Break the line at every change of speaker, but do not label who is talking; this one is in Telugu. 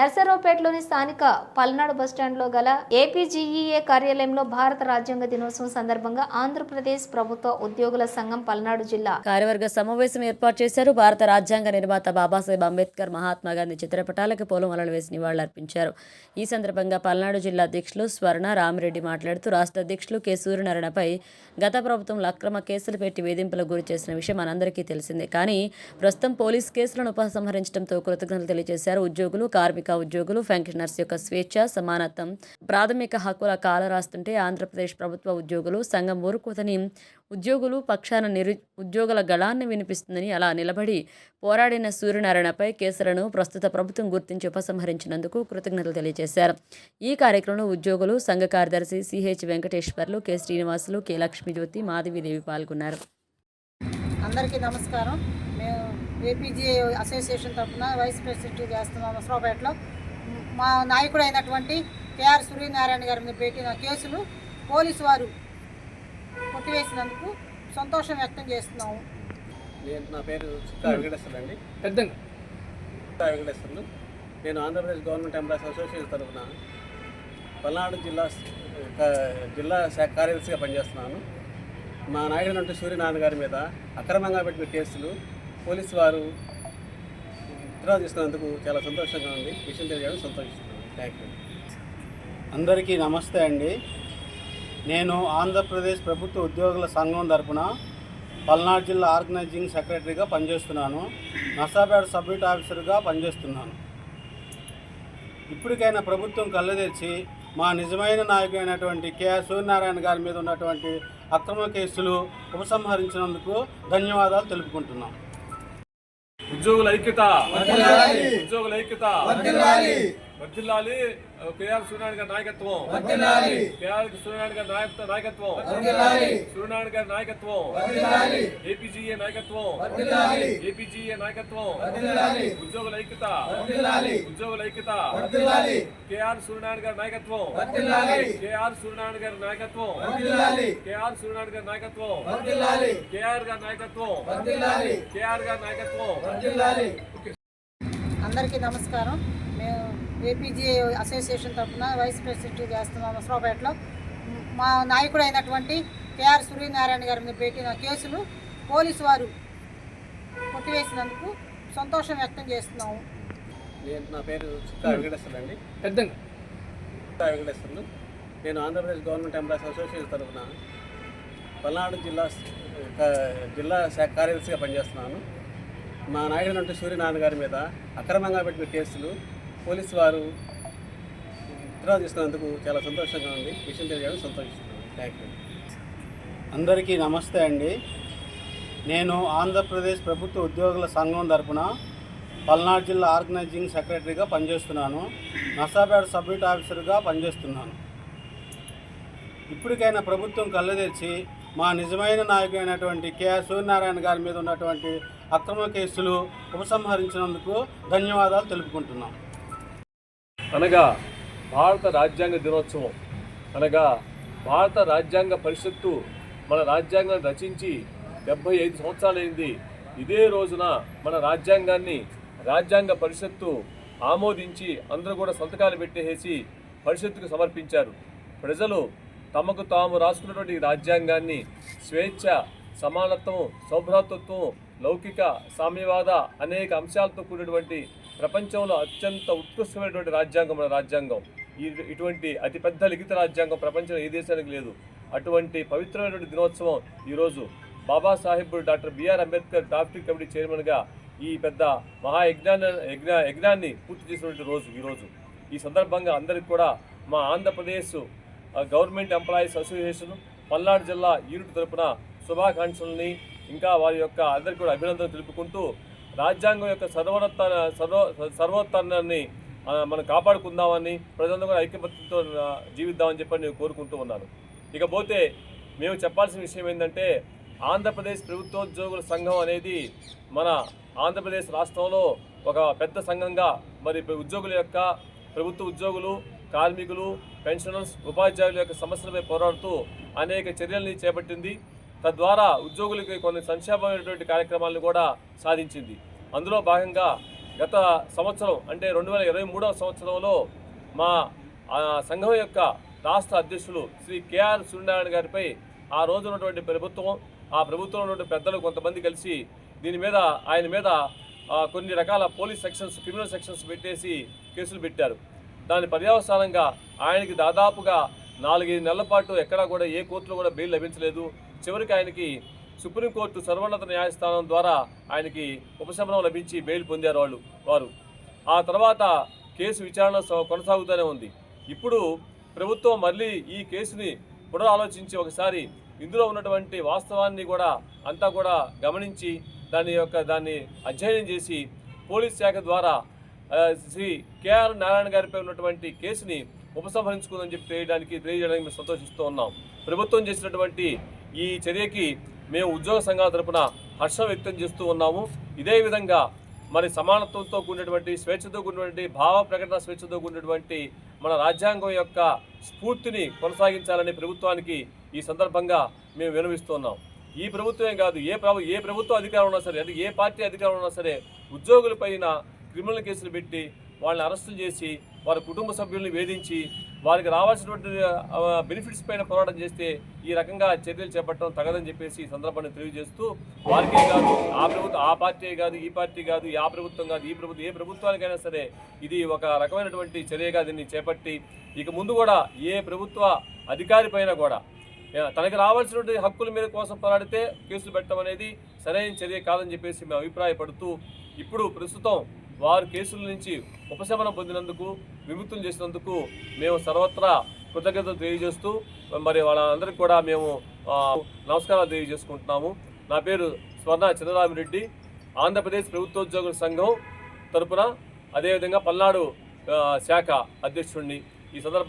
నర్సరావుపేటలోని స్థానిక పల్నాడు బస్టాండ్లో గల ఏపీజీఈఏ కార్యాలయంలో భారత రాజ్యాంగ దినోత్సవం సందర్భంగా ఆంధ్రప్రదేశ్ ప్రభుత్వ ఉద్యోగుల సంఘం పల్నాడు జిల్లా
కార్యవర్గ సమావేశం ఏర్పాటు చేశారు. భారత రాజ్యాంగ నిర్మాత బాబాసాహెబ్ అంబేద్కర్ మహాత్మా గాంధీ చిత్రపటాలకు పూలమాలలు వేసి నివాళులర్పించారు. ఈ సందర్భంగా పల్నాడు జిల్లా అధ్యక్షులు స్వర్ణ రామిరెడ్డి మాట్లాడుతూ రాష్ట్ర అధ్యక్షులు కె. సూర్యనారాయణపై గత ప్రభుత్వం అక్రమ కేసులు పెట్టి వేధింపులకు గురి చేసిన విషయం మనందరికీ తెలిసిందే. కానీ ప్రస్తుతం పోలీస్ కేసులను ఉపసంహరించడంతో కృతజ్ఞతలు తెలియజేశారు. ఉద్యోగులు కార్మిక ఉద్యోగులు పెన్షనర్స్ యొక్క స్వేచ్ఛ సమానత్వం ప్రాథమిక హక్కుల కాల రాస్తుంటే ఆంధ్రప్రదేశ్ ప్రభుత్వ ఉద్యోగులు సంఘం ఊరుకోతని ఉద్యోగులు పక్షాన నిరు ఉద్యోగుల గళాన్ని వినిపిస్తుందని అలా నిలబడి పోరాడిన సూర్యనారాయణపై కేసులను ప్రస్తుత ప్రభుత్వం గుర్తించి ఉపసంహరించినందుకు కృతజ్ఞతలు తెలియజేశారు. ఈ కార్యక్రమంలో ఉద్యోగులు సంఘ కార్యదర్శి CH Venkateswarlu K Srinivasulu K Lakshmijyothi Madhavidevi పాల్గొన్నారు.
అందరికీ నమస్కారం. ఏపీజీ అసోసియేషన్ తరఫున వైస్ ప్రెసిడెంట్ చేస్తున్నాం మసరావుపేటలో మా నాయకుడు అయినటువంటి కేఆర్ సూర్యనారాయణ గారి మీద పెట్టిన కేసులు పోలీసు వారు కొట్టివేసినందుకు సంతోషం వ్యక్తం చేస్తున్నాము.
నేను నా పేరు చిత్తా వెంకటేశ్వర్లు అండి. చిత్తా వెంకటేశ్వర్లు నేను ఆంధ్రప్రదేశ్ గవర్నమెంట్ ఎంప్లాయీస్ అసోసియేషన్ తరఫున పల్నాడు జిల్లా జిల్లా శాఖ కార్యదర్శిగా పనిచేస్తున్నాను. మా నాయకుడు అంటే సూర్యనారాయణ గారి మీద అక్రమంగా పెట్టిన కేసులు పోలీసు వారు విత్డ్రా తీసుకున్నందుకు చాలా సంతోషంగా ఉంది. విషయం తెలియడం సంతోషిస్తున్నాను. థ్యాంక్ యూ అందరికీ నమస్తే అండి. నేను ఆంధ్రప్రదేశ్ ప్రభుత్వ ఉద్యోగుల సంఘం తరపున పల్నాడు జిల్లా ఆర్గనైజింగ్ సెక్రటరీగా పనిచేస్తున్నాను. నర్సాపేట సబ్మిట్ ఆఫీసర్గా పనిచేస్తున్నాను. ఇప్పటికైనా ప్రభుత్వం కళ్ళు తెరిచి మా నిజమైన నాయకుడైనటువంటి కేఆర్ సూర్యనారాయణ గారి మీద ఉన్నటువంటి అక్రమ కేసులు ఉపసంహరించినందుకు ధన్యవాదాలు తెలుపుకుంటున్నాం.
ఉద్యోగుల ఐక్యత. ఉద్యోగుల ఐక్యత. వర్ధిల్లాలి. కేఆర్ సూర్యనారాయణ గారి నాయకత్వం కేఆర్ సూర్యనారాయణ గారి నాయకత్వం నాయకత్వం సూర్యనారాయణ గారి నాయకత్వం ఏపీజీఏ నాయకత్వం ఏపీజీఏ నాయకత్వం ఉద్యోగుల ఐక్యత ఉద్యోగుల ఐక్యత కేఆర్ సూర్యనారాయణ గారి నాయకత్వం కేఆర్ సూర్యనారాయణ గారి నాయకత్వం కేఆర్ సూర్యనారాయణ గారి నాయకత్వం కేఆర్ గారి నాయకత్వం కేఆర్ గారి నాయకత్వం
అందరికీ నమస్కారం ఏపీజీ అసోసియేషన్ తరఫున వైస్ ప్రెసిడెంట్ చేస్తున్నాం మసరావుపేటలో మా నాయకుడు అయినటువంటి కేఆర్ సూర్యనారాయణ గారి మీద పెట్టిన కేసులు పోలీసు వారు కొట్టివేసినందుకు సంతోషం వ్యక్తం చేస్తున్నాము.
నేను నా పేరు చిత్తా వెంకటేశ్వర్లు అండి. చిత్తా వెంకటేశ్వర్లు నేను ఆంధ్రప్రదేశ్ గవర్నమెంట్ ఎంప్లాయీస్ అసోసియేషన్ తరఫున పల్నాడు జిల్లా జిల్లా శాఖ కార్యదర్శిగా పనిచేస్తున్నాను. మా నాయకుడు అంటే సూర్యనారాయణ గారి మీద అక్రమంగా పెట్టిన కేసులు పోలీసు వారు విత్డ్రా తీసుకున్నందుకు చాలా సంతోషంగా ఉంది. విషయం తెలియడం సంతోషిస్తున్నాను. థ్యాంక్ యూ అందరికీ నమస్తే అండి. నేను ఆంధ్రప్రదేశ్ ప్రభుత్వ ఉద్యోగుల సంఘం తరపున పల్నాడు జిల్లా ఆర్గనైజింగ్ సెక్రటరీగా పనిచేస్తున్నాను. నర్సాపేట సబ్మిట్ ఆఫీసర్గా పనిచేస్తున్నాను. ఇప్పటికైనా ప్రభుత్వం కళ్ళు తెరిచి మా నిజమైన నాయకుడైనటువంటి కేఆర్ సూర్యనారాయణ గారి మీద ఉన్నటువంటి అక్రమ కేసులు ఉపసంహరించినందుకు ధన్యవాదాలు తెలుపుకుంటున్నాం.
అనగా భారత రాజ్యాంగ దినోత్సవం. అనగా భారత రాజ్యాంగ పరిషత్తు మన రాజ్యాంగాన్ని రచించి డెబ్బై ఐదు సంవత్సరాలైంది. ఇదే రోజున మన రాజ్యాంగాన్ని రాజ్యాంగ పరిషత్తు ఆమోదించి అందరూ కూడా సంతకాలు పెట్టేసి పరిషత్తుకు సమర్పించారు. ప్రజలు తమకు తాము రాసుకున్నటువంటి రాజ్యాంగాన్ని స్వేచ్ఛ సమానత్వం సౌభ్రాతత్వం లౌకిక సామ్యవాద అనేక అంశాలతో కూడినటువంటి ప్రపంచంలో అత్యంత ఉత్కృష్టమైనటువంటి రాజ్యాంగం మన రాజ్యాంగం. ఈ ఇటువంటి అతిపెద్ద లిఖిత రాజ్యాంగం ప్రపంచంలో ఏ దేశానికి లేదు. అటువంటి పవిత్రమైనటువంటి దినోత్సవం ఈరోజు Babasaheb doctor BR Ambedkar drafting committee చైర్మన్గా ఈ పెద్ద మహాయజ్ఞాన్ని యజ్ఞ యజ్ఞాన్ని పూర్తి చేసినటువంటి రోజు ఈరోజు. ఈ సందర్భంగా అందరికీ కూడా మా Andhra Pradesh government employees association Palnadu జిల్లా యూనిట్ తరపున శుభాకాంక్షల్ని ఇంకా వారి యొక్క అందరికీ కూడా అభినందనలు తెలుపుకుంటూ రాజ్యాంగం యొక్క సర్వోన్నత సర్వ సర్వోత్తరాన్ని మనం కాపాడుకుందామని ప్రజలందరూ కూడా ఐక్యమత్యంతో జీవిద్దామని చెప్పి నేను కోరుకుంటూ ఉన్నాను. ఇకపోతే మేము చెప్పాల్సిన విషయం ఏంటంటే ఆంధ్రప్రదేశ్ ప్రభుత్వోద్యోగుల సంఘం అనేది మన ఆంధ్రప్రదేశ్ రాష్ట్రంలో ఒక పెద్ద సంఘంగా మరి ఉద్యోగుల యొక్క ప్రభుత్వ ఉద్యోగులు కార్మికులు పెన్షనర్స్ ఉపాధ్యాయుల యొక్క సమస్యలపై పోరాడుతూ అనేక చర్యల్ని చేపట్టింది. తద్వారా ఉద్యోగులకి కొన్ని సంక్షేమమైనటువంటి కార్యక్రమాలను కూడా సాధించింది. అందులో భాగంగా గత సంవత్సరం అంటే రెండు వేల ఇరవై మూడవ సంవత్సరంలో మా సంఘం యొక్క రాష్ట్ర అధ్యక్షులు శ్రీ కేఆర్ సూర్యనారాయణ గారిపై ఆ రోజు ఉన్నటువంటి ప్రభుత్వం ఆ ప్రభుత్వంలో ఉన్నటువంటి పెద్దలు కొంతమంది కలిసి దీని మీద ఆయన మీద కొన్ని రకాల పోలీస్ సెక్షన్స్ క్రిమినల్ సెక్షన్స్ పెట్టేసి కేసులు పెట్టారు. దాని పర్యవసానంగా ఆయనకి దాదాపుగా నాలుగైదు నెలల పాటు ఎక్కడా కూడా ఏ కోర్టులో కూడా బెయిల్ లభించలేదు. చివరికి ఆయనకి సుప్రీంకోర్టు సర్వోన్నత న్యాయస్థానం ద్వారా ఆయనకి ఉపశమనం లభించి బెయిల్ పొందారు వాళ్ళు వారు. ఆ తర్వాత కేసు విచారణ కొనసాగుతూనే ఉంది. ఇప్పుడు ప్రభుత్వం మళ్ళీ ఈ కేసుని పునరాలోచించి ఒకసారి ఇందులో ఉన్నటువంటి వాస్తవాన్ని కూడా అంతా కూడా గమనించి దాని యొక్క దాన్ని అధ్యయనం చేసి పోలీస్ శాఖ ద్వారా శ్రీ కేఆర్ నారాయణ గారిపై ఉన్నటువంటి కేసుని ఉపసంహరించుకుందని చెప్పి తెలియడానికి తెలియజేయడానికి మేము సంతోషిస్తూ ఉన్నాం. ప్రభుత్వం చేసినటువంటి ఈ చర్యకి మేము ఉద్యోగ సంఘాల తరపున హర్షం వ్యక్తం చేస్తూ ఉన్నాము. ఇదే విధంగా మరి సమానత్వంతో కూడినటువంటి స్వేచ్ఛతో కూడినటువంటి భావ ప్రకటన స్వేచ్ఛతో కూడినటువంటి మన రాజ్యాంగం యొక్క స్ఫూర్తిని కొనసాగించాలని ప్రభుత్వానికి ఈ సందర్భంగా మేము వినవిస్తున్నాం ఈ ప్రభుత్వమే కాదు ఏ ప్రభు ఏ ప్రభుత్వం అధికారం ఉన్నా సరే అది ఏ పార్టీ అధికారం ఉన్నా సరే ఉద్యోగులపైన క్రిమినల్ కేసులు పెట్టి వాళ్ళని అరెస్టులు చేసి వారి కుటుంబ సభ్యుల్ని వేధించి వారికి రావాల్సినటువంటి బెనిఫిట్స్ పైన పోరాటం చేస్తే ఈ రకంగా చర్యలు చేపట్టడం తగదని చెప్పేసి ఈ సందర్భాన్ని తెలియజేస్తూ వారికే కాదు ఆ ప్రభుత్వం ఆ పార్టీ కాదు ఈ పార్టీ కాదు ఆ ప్రభుత్వం కాదు ఈ ప్రభుత్వం ఏ ప్రభుత్వానికైనా సరే ఇది ఒక రకమైనటువంటి చర్యగా దీన్ని చేపట్టి ఇక ముందు కూడా ఏ ప్రభుత్వ అధికారి పైన కూడా తనకి రావాల్సినటువంటి హక్కుల మీద కోసం పోరాడితే కేసులు పెట్టడం అనేది సరైన చర్య కాదని చెప్పేసి మేము అభిప్రాయపడుతూ ఇప్పుడు ప్రస్తుతం వారు కేసుల నుంచి ఉపశమనం పొందినందుకు విముక్తులు చేసినందుకు మేము సర్వత్రా కృతజ్ఞతలు తెలియజేస్తూ మరి వాళ్ళందరికీ కూడా మేము నమస్కారాలు తెలియజేసుకుంటున్నాము. నా పేరు స్వర్ణ చంద్రరామిరెడ్డి. ఆంధ్రప్రదేశ్ ప్రభుత్వోద్యోగుల సంఘం తరపున అదేవిధంగా పల్నాడు శాఖ అధ్యక్షుడిని. ఈ సందర్భంగా